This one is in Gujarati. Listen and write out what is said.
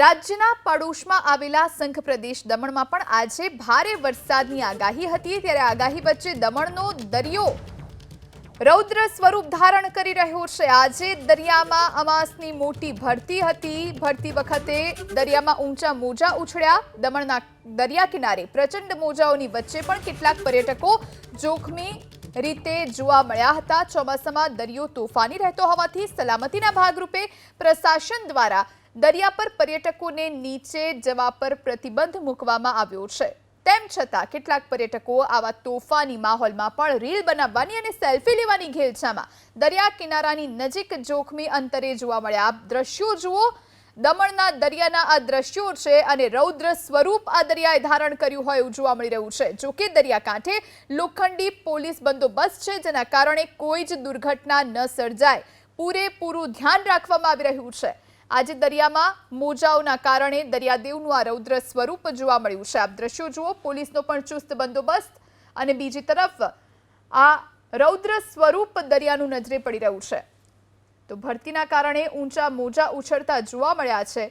રાજ્યના પડોશમાં આવેલા સંઘ પ્રદેશ દમણમાં પણ આજે ભારે વરસાદની આગાહી હતી. ત્યારે આગાહી વચ્ચે દમણનો દરિયો રૌદ્ર સ્વરૂપ ધારણ કરી રહ્યો છે. આજે દરિયામાં અમાસની મોટી ભરતી હતી. ભરતી વખતે દરિયામાં ઊંચા મોજા ઉછળ્યા. દમણના દરિયા કિનારે પ્રચંડ મોજાઓની વચ્ચે પણ કેટલાક પર્યટકો જોખમી રીતે જોવા મળ્યા હતા. ચોમાસામાં દરિયો તોફાની રહેતો હોવાથી સલામતીના ભાગરૂપે પ્રશાસન દ્વારા દરિયા પર પર્યટકોને નીચે જવા પર પ્રતિબંધ મૂકવામાં આવ્યો છે. તેમ છતાં કેટલાક પર્યટકો આવા તોફાની માહોલમાં પણ રીલ બનાવવાની અને સેલ્ફી લેવાની ઘેલછામાં દરિયા કિનારાની નજીક જોખમી અંતરે જોવા મળ્યા. આપ દ્રશ્યો જુઓ. દમણના દરિયાના આ દ્રશ્યો છે અને રૌદ્ર સ્વરૂપ આ દરિયાએ ધારણ કર્યું હોય એવું જોવા મળી રહ્યું છે. જો કે દરિયાકાંઠે લોખંડી પોલીસ બંદોબસ્ત છે, જેના કારણે કોઈ જ દુર્ઘટના ન સર્જાય. પૂરેપૂરું ધ્યાન રાખવામાં આવી રહ્યું છે. આજે દરિયામાં મોજાઓના કારણે દરિયાદેવનું આ રૌદ્ર સ્વરૂપ જોવા મળ્યું છે. આપ દ્રશ્યો જુઓ, પોલીસનો પણ ચુસ્ત બંદોબસ્ત અને બીજી તરફ આ રૌદ્ર સ્વરૂપ દરિયાનું નજરે પડી રહ્યું છે. તો ભરતીના કારણે ઊંચા મોજા ઉછળતા જોવા મળ્યા છે.